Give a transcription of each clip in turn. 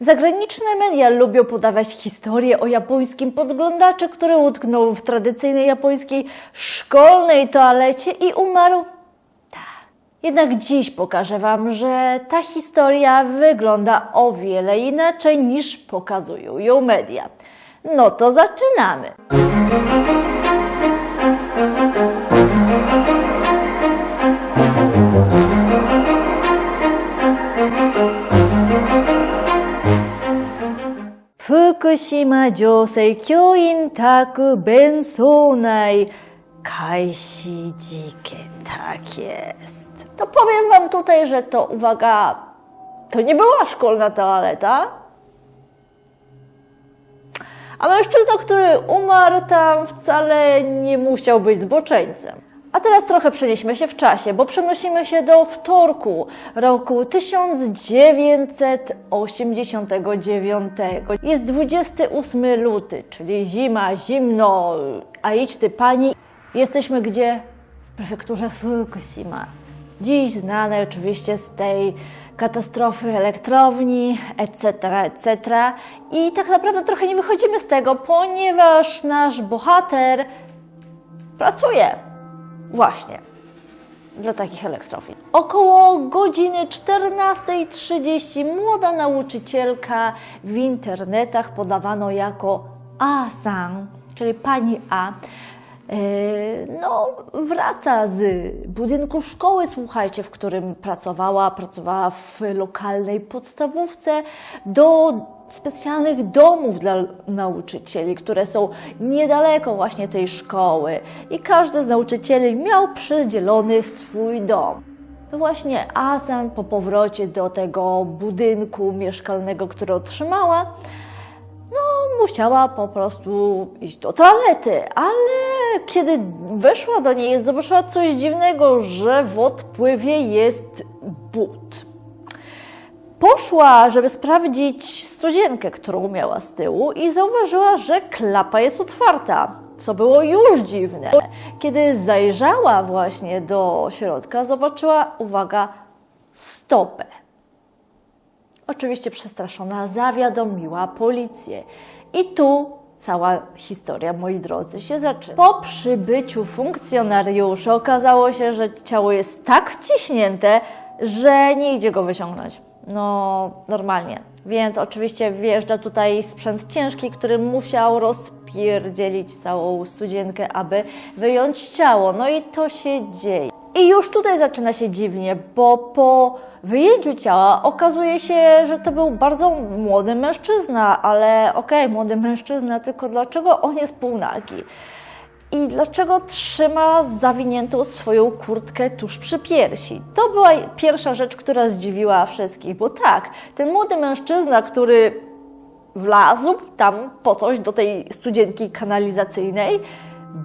Zagraniczne media lubią podawać historię o japońskim podglądaczu, który utknął w tradycyjnej japońskiej szkolnej toalecie i umarł. Tak. Jednak dziś pokażę Wam, że ta historia wygląda o wiele inaczej niż pokazują ją media. No to zaczynamy. Fukushima 女性教員宅弁奏内開始事件tak jest. To powiem Wam tutaj, że to uwaga, to nie była szkolna toaleta. A mężczyzna, który umarł tam, wcale nie musiał być zboczeńcem. A teraz trochę przenieśmy się w czasie, bo przenosimy się do wtorku roku 1989. Jest 28 luty, czyli zima, zimno, a idź ty pani. Jesteśmy gdzie? W prefekturze Fukushima. Dziś znanej oczywiście z tej katastrofy elektrowni, etc., etc. I tak naprawdę trochę nie wychodzimy z tego, ponieważ nasz bohater pracuje właśnie dla takich elektrowni. Około godziny 14.30 młoda nauczycielka w internetach podawano jako A-san, czyli pani A. Yy, No, wraca z budynku szkoły, słuchajcie, w którym pracowała, pracowała w lokalnej podstawówce, do specjalnych domów dla nauczycieli, które są niedaleko właśnie tej szkoły. I każdy z nauczycieli miał przydzielony swój dom. No właśnie Asan po powrocie do tego budynku mieszkalnego, który otrzymała, no, musiała po prostu iść do toalety, ale kiedy weszła do niej, zobaczyła coś dziwnego, że w odpływie jest but. Poszła, żeby sprawdzić studzienkę, którą miała z tyłu i zauważyła, że klapa jest otwarta, co było już dziwne. Kiedy zajrzała właśnie do środka, zobaczyła, uwaga, stopę. Oczywiście przestraszona zawiadomiła policję. I tu cała historia, moi drodzy, się zaczyna. Po przybyciu funkcjonariuszy okazało się, że ciało jest tak wciśnięte, że nie idzie go wyciągnąć. No, normalnie. Więc oczywiście wjeżdża tutaj sprzęt ciężki, który musiał rozpierdzielić całą studzienkę, aby wyjąć ciało. No i to się dzieje. I już tutaj zaczyna się dziwnie, bo po wyjęciu ciała okazuje się, że to był bardzo młody mężczyzna, ale okej, młody mężczyzna, tylko dlaczego on jest półnagi? I dlaczego trzyma zawiniętą swoją kurtkę tuż przy piersi? To była pierwsza rzecz, która zdziwiła wszystkich, bo tak, ten młody mężczyzna, który wlazł tam po coś do tej studzienki kanalizacyjnej,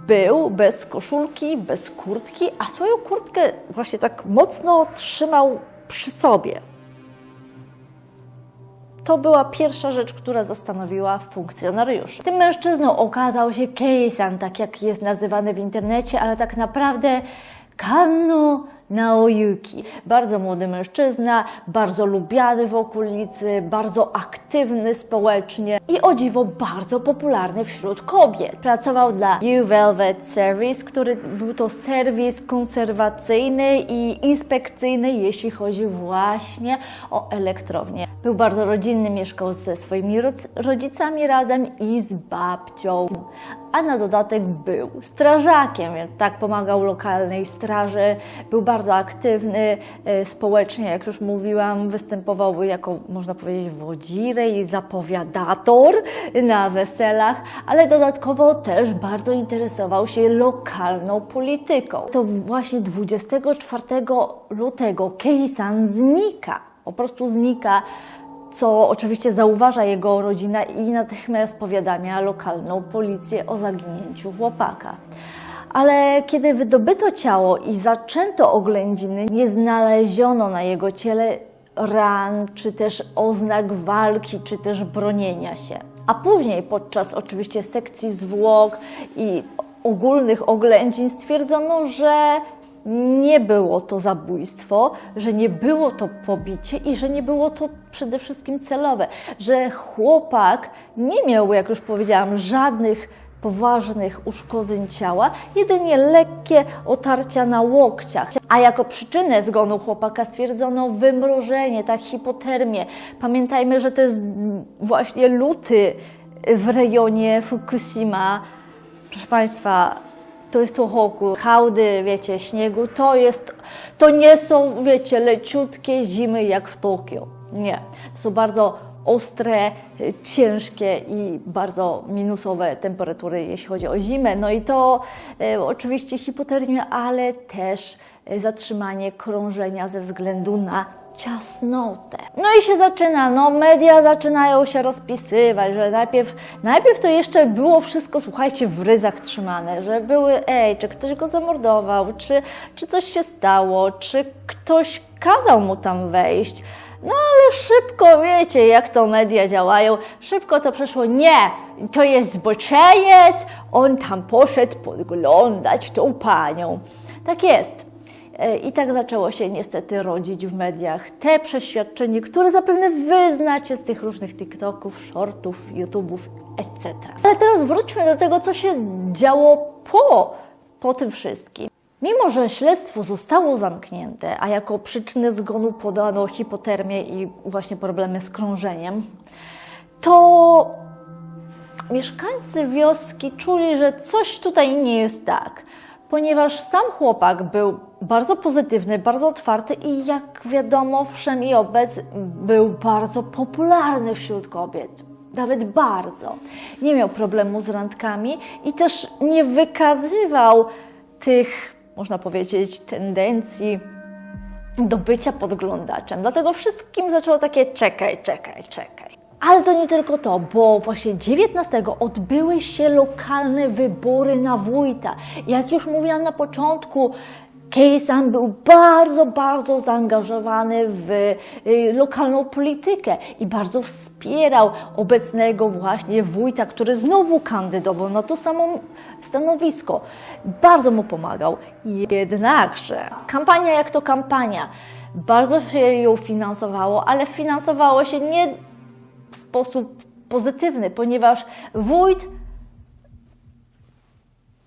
był bez koszulki, bez kurtki, a swoją kurtkę właśnie tak mocno trzymał przy sobie. To była pierwsza rzecz, która zastanowiła funkcjonariuszy. Tym mężczyzną okazał się Keisan, tak jak jest nazywany w internecie, ale tak naprawdę Kanno Naoyuki. Bardzo młody mężczyzna, bardzo lubiany w okolicy, bardzo aktywny społecznie i o dziwo bardzo popularny wśród kobiet. Pracował dla U Velvet Service, który był to serwis konserwacyjny i inspekcyjny, jeśli chodzi właśnie o elektrownię. Był bardzo rodzinny, mieszkał ze swoimi rodzicami razem i z babcią. A na dodatek był strażakiem, więc tak pomagał lokalnej straży. Był bardzo aktywny e, społecznie, jak już mówiłam, występował jako, można powiedzieć, wodzirę i zapowiadator na weselach, ale dodatkowo też bardzo interesował się lokalną polityką. To właśnie 24 lutego Keisan znika, po prostu znika co oczywiście zauważa jego rodzina i natychmiast powiadamia lokalną policję o zaginięciu chłopaka. Ale kiedy wydobyto ciało i zaczęto oględziny, nie znaleziono na jego ciele ran, czy też oznak walki, czy też bronienia się. A później, podczas oczywiście sekcji zwłok i ogólnych oględzin, stwierdzono, że nie było to zabójstwo, że nie było to pobicie i że nie było to przede wszystkim celowe, że chłopak nie miał, jak już powiedziałam, żadnych poważnych uszkodzeń ciała, jedynie lekkie otarcia na łokciach. A jako przyczynę zgonu chłopaka stwierdzono wymrożenie, tak hipotermię. Pamiętajmy, że to jest właśnie luty w rejonie Fukushima. Proszę Państwa, to jest Tohoku. Hałdy, wiecie, śniegu, to jest, to nie są, wiecie, leciutkie zimy jak w Tokio. Nie. To są bardzo ostre, ciężkie i bardzo minusowe temperatury, jeśli chodzi o zimę. No i to e, oczywiście hipotermia, ale też e, zatrzymanie krążenia ze względu na ciasnotę. No i się zaczyna, no media zaczynają się rozpisywać, że najpierw, najpierw to jeszcze było wszystko, słuchajcie, w ryzach trzymane, że były, ej, czy ktoś go zamordował, czy, czy coś się stało, czy ktoś kazał mu tam wejść. No ale szybko, wiecie, jak to media działają, szybko to przeszło, nie, to jest zboczeniec, on tam poszedł podglądać tą panią. Tak jest. E, I tak zaczęło się niestety rodzić w mediach te przeświadczenie, które zapewne wy znacie z tych różnych TikToków, shortów, YouTube'ów, etc. Ale teraz wróćmy do tego, co się działo po, po tym wszystkim. Mimo, że śledztwo zostało zamknięte, a jako przyczynę zgonu podano hipotermię i właśnie problemy z krążeniem, to mieszkańcy wioski czuli, że coś tutaj nie jest tak, ponieważ sam chłopak był bardzo pozytywny, bardzo otwarty i jak wiadomo, wszem i obec był bardzo popularny wśród kobiet. Nawet bardzo. Nie miał problemu z randkami i też nie wykazywał tych, można powiedzieć, tendencji do bycia podglądaczem. Dlatego wszystkim zaczęło takie czekaj, czekaj, czekaj. Ale to nie tylko to, bo właśnie 19 odbyły się lokalne wybory na wójta. Jak już mówiłam na początku, Kejsan był bardzo, bardzo zaangażowany w y, lokalną politykę i bardzo wspierał obecnego właśnie wójta, który znowu kandydował na to samo stanowisko. Bardzo mu pomagał. Jednakże kampania jak to kampania, bardzo się ją finansowało, ale finansowało się nie w sposób pozytywny, ponieważ wójt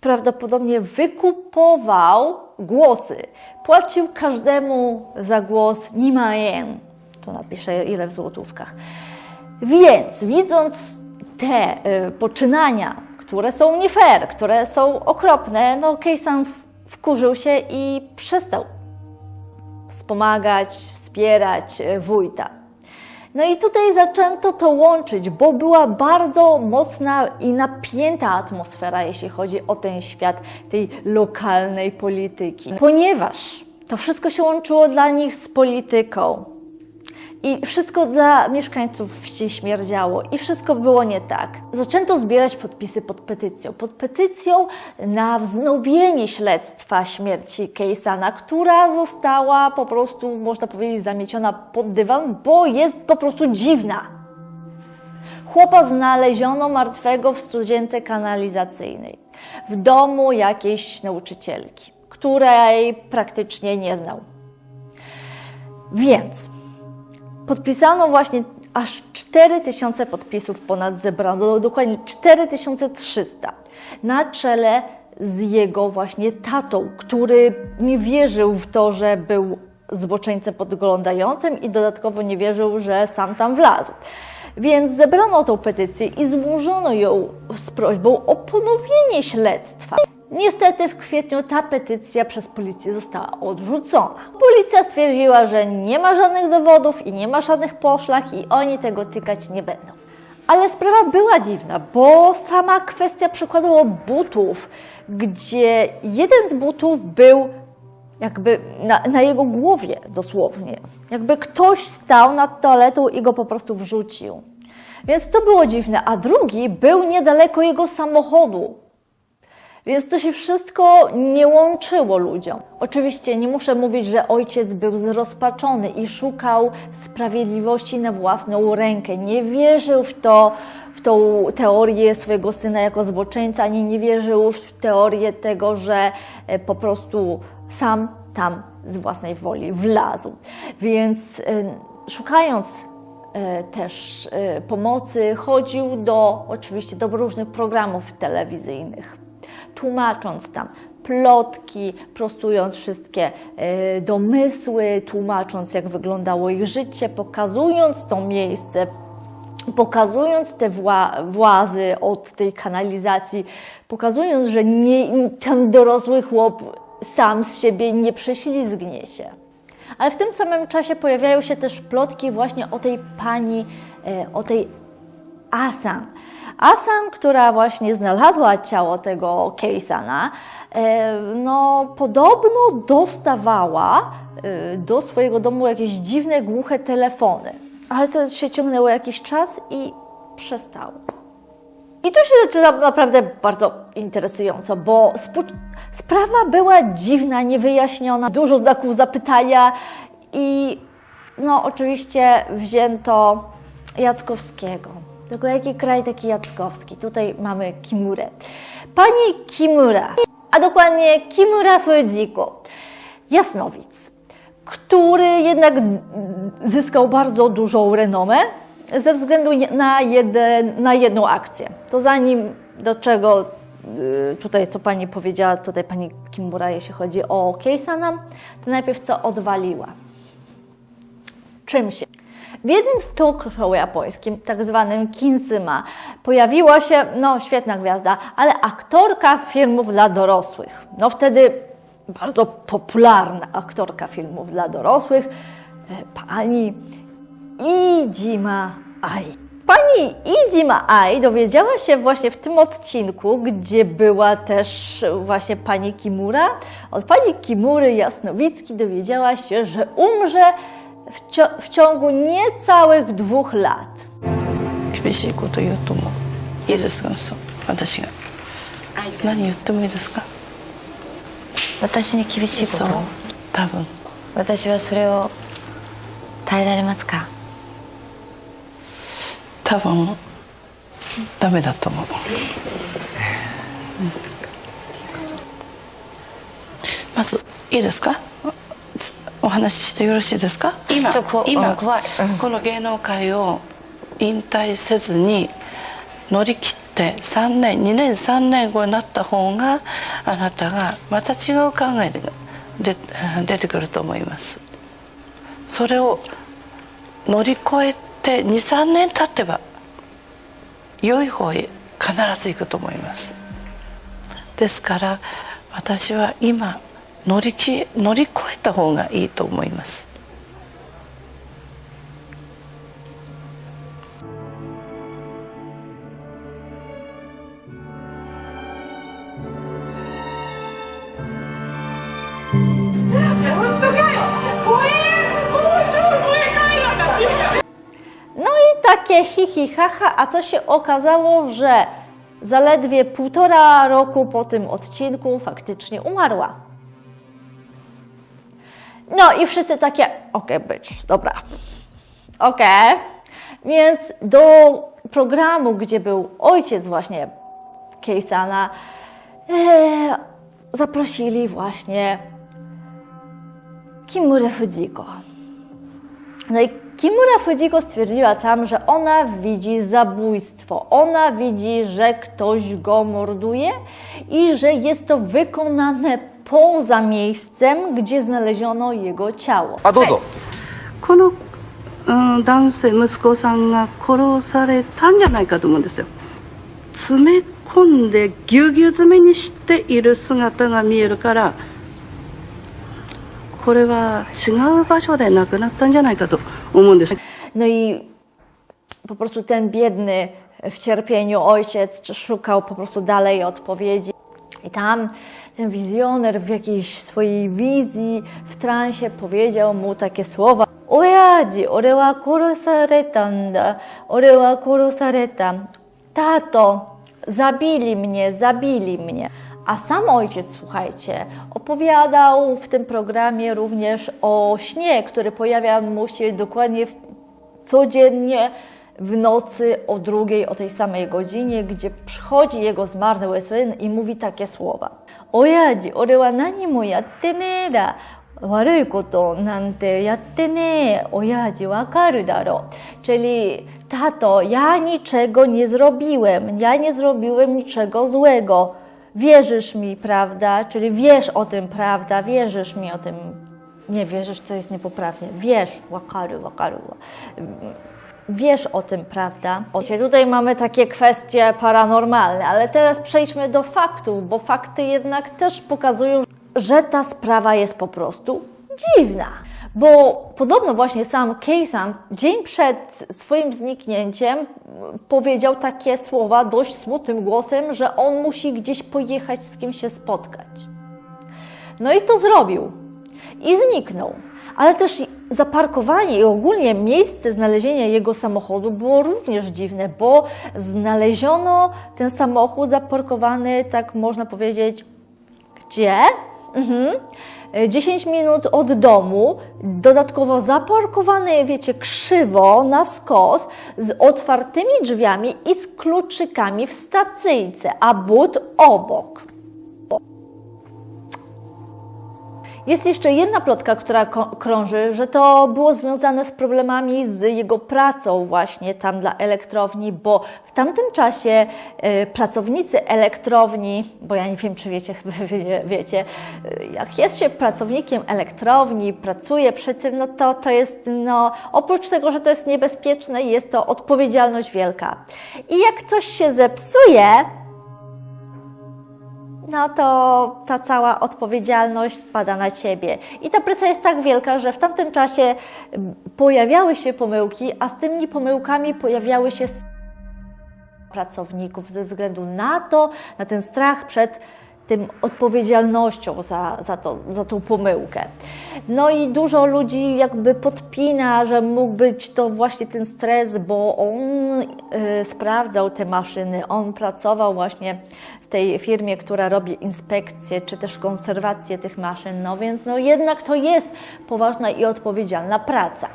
prawdopodobnie wykupował głosy. Płacił każdemu za głos nimajen. To napiszę ile w złotówkach. Więc widząc te y, poczynania, które są nie fair, które są okropne, no Kejsan wkurzył się i przestał wspomagać, wspierać y, wójta. No i tutaj zaczęto to łączyć, bo była bardzo mocna i napięta atmosfera, jeśli chodzi o ten świat tej lokalnej polityki. Ponieważ to wszystko się łączyło dla nich z polityką. I wszystko dla mieszkańców wsi śmierdziało i wszystko było nie tak. Zaczęto zbierać podpisy pod petycją. Pod petycją na wznowienie śledztwa śmierci Kejsana, która została po prostu, można powiedzieć, zamieciona pod dywan, bo jest po prostu dziwna. Chłopa znaleziono martwego w studzience kanalizacyjnej, w domu jakiejś nauczycielki, której praktycznie nie znał. Więc podpisano właśnie aż 4000 podpisów ponad zebrano, no dokładnie 4300 na czele z jego właśnie tatą, który nie wierzył w to, że był zboczeńcem podglądającym i dodatkowo nie wierzył, że sam tam wlazł. Więc zebrano tą petycję i złożono ją z prośbą o ponowienie śledztwa. Niestety w kwietniu ta petycja przez policję została odrzucona. Policja stwierdziła, że nie ma żadnych dowodów i nie ma żadnych poszlak i oni tego tykać nie będą. Ale sprawa była dziwna, bo sama kwestia przykładowo butów, gdzie jeden z butów był jakby na, na, jego głowie dosłownie. Jakby ktoś stał nad toaletą i go po prostu wrzucił. Więc to było dziwne. A drugi był niedaleko jego samochodu. Więc to się wszystko nie łączyło ludziom. Oczywiście nie muszę mówić, że ojciec był zrozpaczony i szukał sprawiedliwości na własną rękę. Nie wierzył w to, w tą teorię swojego syna jako zboczeńca, ani nie wierzył w teorię tego, że e, po prostu sam tam z własnej woli wlazł. Więc y, szukając y, też pomocy, chodził do oczywiście do różnych programów telewizyjnych, tłumacząc tam plotki, prostując wszystkie y, domysły, tłumacząc jak wyglądało ich życie, pokazując to miejsce, pokazując te wła- włazy od tej kanalizacji, pokazując, że nie, ten dorosły chłop sam z siebie nie prześlizgnie się. Ale w tym samym czasie pojawiają się też plotki właśnie o tej pani, e, o tej Asan. Asan, która właśnie znalazła ciało tego Keisana, e, no podobno dostawała e, do swojego domu jakieś dziwne, głuche telefony. Ale to się ciągnęło jakiś czas i przestało. I tu się zaczyna naprawdę bardzo interesująco, bo sprawa była dziwna, niewyjaśniona, dużo znaków zapytania i no oczywiście wzięto Jackowskiego. Tylko jaki kraj taki Jackowski? Tutaj mamy Kimurę. Pani Kimura, a dokładnie Kimura Fujiko, jasnowic, który jednak zyskał bardzo dużą renomę ze względu na, jeden, na jedną akcję. To zanim do czego y, tutaj, co pani powiedziała, tutaj pani Kimura, jeśli chodzi o Keisana, to najpierw co odwaliła. Czym się? W jednym z talk show japońskim, tak zwanym Kinsyma, pojawiła się, no świetna gwiazda, ale aktorka filmów dla dorosłych. No wtedy bardzo popularna aktorka filmów dla dorosłych, e, pani Idzima Ai. Pani Idzima Ai dowiedziała się właśnie w tym odcinku, gdzie była też właśnie pani Kimura. Od pani Kimury Jasnowicki dowiedziała się, że umrze w, cio- w ciągu niecałych dwóch lat. 厳しいこと言うと思ういいですかそう私が何言ってもいいですか私に厳しいこそうと多分私はそれを耐えられますか多分ダメだと思う、うんまずいいですかお話ししてよろしいですか？今。今。うん怖い。うん。この芸能界を引退せずに乗り切って3年2年3年後になった方があなたがまた違う考えが出出てくると思います。それを乗り越えて23年経てば良い方へ必ず行くと思います。ですから私は今乗りき乗り越えた方がいいと思います「No i takie hi hi haha, a co się okazało, że zaledwie półtora roku po tym odcinku faktycznie umarła. No i wszyscy takie, okej, być, dobra, okej. Więc do programu, gdzie był ojciec właśnie Keisana, e, zaprosili właśnie Kimurę Fujiko. No i Kimura Fujiko stwierdziła tam, że ona widzi zabójstwo. Ona widzi, że ktoś go morduje i że jest to wykonane poza miejscem, gdzie znaleziono jego ciało. あどうぞ、この、うん、男性息子さんが殺されたんじゃないかと思うんですよ詰め込んでぎゅうぎゅう詰めにしている姿が見えるからこれは違う場所で亡くなったんじゃないかと思うんです No i po prostu ten biedny w cierpieniu ojciec szukał po prostu dalej odpowiedzi. I tam ten wizjoner w jakiejś swojej wizji, w transie powiedział mu takie słowa. Ojaji, ore wa korosareta nda, ore wa korosareta. Tato, zabili mnie, zabili mnie. A sam ojciec, słuchajcie, opowiadał w tym programie również o śnie, który pojawia mu się dokładnie w, codziennie w nocy o drugiej, o tej samej godzinie, gdzie przychodzi jego zmarły syn i mówi takie słowa. 親父、俺は何もやってねえだ。悪いことなんてやってねえ。親父わかるだろう。Czyli, tato, ja niczego nie zrobiłem. Ja nie zrobiłem niczego złego. Wierzysz mi, prawda? Czyli wiesz o tym, prawda? Wierzysz mi o tym. Nie wierzysz, to jest niepoprawnie. Wiesz, wakaru, wakaru. Wiesz o tym, prawda? Ocie, tutaj mamy takie kwestie paranormalne, ale teraz przejdźmy do faktów, bo fakty jednak też pokazują, że ta sprawa jest po prostu dziwna. Bo podobno właśnie sam Keisan dzień przed swoim zniknięciem powiedział takie słowa dość smutnym głosem, że on musi gdzieś pojechać, z kim się spotkać. No i to zrobił. I zniknął. Ale też zaparkowanie i ogólnie miejsce znalezienia jego samochodu było również dziwne, bo znaleziono ten samochód zaparkowany, tak można powiedzieć, gdzie? Mhm. 10 minut od domu, dodatkowo zaparkowany, wiecie, krzywo na skos, z otwartymi drzwiami i z kluczykami w stacyjce, a but obok. Jest jeszcze jedna plotka, która krąży, że to było związane z problemami z jego pracą właśnie tam dla elektrowni, bo w tamtym czasie e, pracownicy elektrowni, bo ja nie wiem, czy wiecie, chyba wie- wiecie, e, jak jest się pracownikiem elektrowni, pracuje przy tym, no to to jest, no, oprócz tego, że to jest niebezpieczne, jest to odpowiedzialność wielka. I jak coś się zepsuje, no to ta cała odpowiedzialność spada na ciebie. I ta praca jest tak wielka, że w tamtym czasie pojawiały się pomyłki, a z tymi pomyłkami pojawiały się pracowników ze względu na to, na ten strach przed tym odpowiedzialnością za, za, to, za tą pomyłkę. No i dużo ludzi jakby podpina, że mógł być to właśnie ten stres, bo on y, sprawdzał te maszyny, on pracował właśnie w tej firmie, która robi inspekcję czy też konserwację tych maszyn, no więc no jednak to jest poważna i odpowiedzialna praca.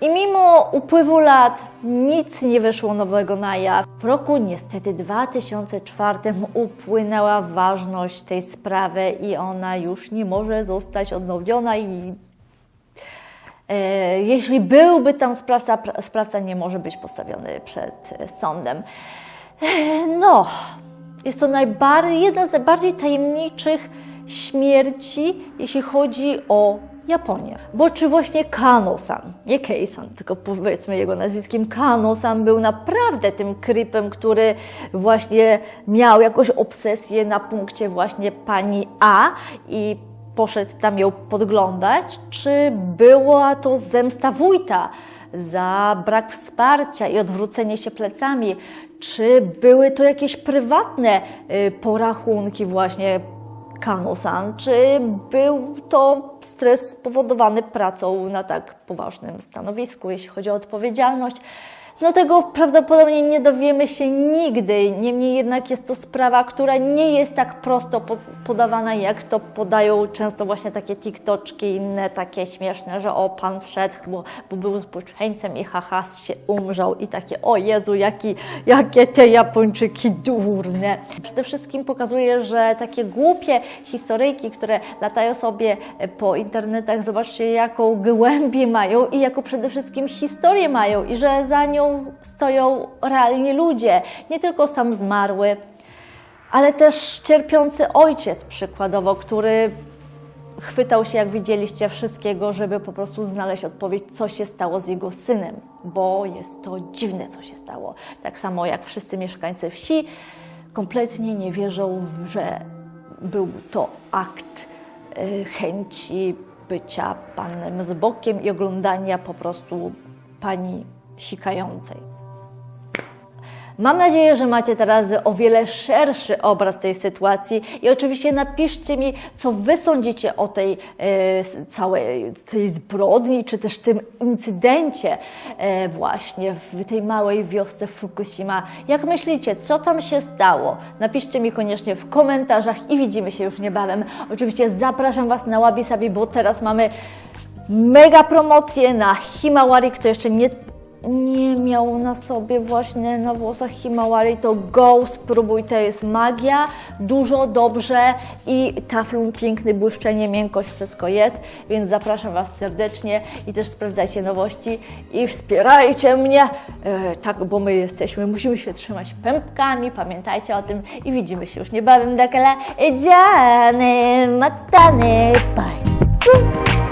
I mimo upływu lat nic nie wyszło nowego na jaw. W roku niestety 2004 upłynęła ważność tej sprawy i ona już nie może zostać odnowiona i e, jeśli byłby tam sprawca, pra- sprawca nie może być postawiony przed sądem. E, No, jest to najbardziej, jedna z najbardziej tajemniczych śmierci, jeśli chodzi o Japonię. Bo czy właśnie Kano-san, nie Kei-san, tylko powiedzmy jego nazwiskiem, Kano-san był naprawdę tym krypem, który właśnie miał jakąś obsesję na punkcie właśnie pani A i poszedł tam ją podglądać, czy była to zemsta wójta za brak wsparcia i odwrócenie się plecami, czy były to jakieś prywatne y, porachunki właśnie Kano-san, czy był to stres spowodowany pracą na tak poważnym stanowisku, jeśli chodzi o odpowiedzialność. No tego prawdopodobnie nie dowiemy się nigdy. Niemniej jednak jest to sprawa, która nie jest tak prosto pod, podawana, jak to podają często właśnie takie TikToczki inne takie śmieszne, że o, pan wszedł, bo, bo był zboczeńcem i haha się umrzał i takie o Jezu, jaki, jakie te Japończyki durne. Przede wszystkim pokazuje, że takie głupie historyjki, które latają sobie po internetach, zobaczcie jaką głębię mają i jaką przede wszystkim historię mają i że za nią stoją realni ludzie, nie tylko sam zmarły, ale też cierpiący ojciec przykładowo, który chwytał się, jak widzieliście, wszystkiego, żeby po prostu znaleźć odpowiedź, co się stało z jego synem, bo jest to dziwne, co się stało. Tak samo jak wszyscy mieszkańcy wsi kompletnie nie wierzą, że był to akt y, chęci bycia panem z bokiem i oglądania po prostu pani sikającej. Mam nadzieję, że macie teraz o wiele szerszy obraz tej sytuacji i oczywiście napiszcie mi, co Wy sądzicie o tej e, całej tej zbrodni, czy też tym incydencie e, właśnie w tej małej wiosce Fukushima. Jak myślicie, co tam się stało? Napiszcie mi koniecznie w komentarzach i widzimy się już niebawem. Oczywiście zapraszam Was na Wabi Sabi, bo teraz mamy mega promocję na Himawari. Kto jeszcze nie nie miał na sobie właśnie na włosach Himawari, to go spróbuj, to jest magia, dużo, dobrze i taflum piękny, błyszczenie, miękkość, wszystko jest, więc zapraszam Was serdecznie i też sprawdzajcie nowości i wspierajcie mnie, e, tak, bo my jesteśmy, musimy się trzymać pępkami, pamiętajcie o tym i widzimy się już niebawem, dakala, dziany, matany, bye.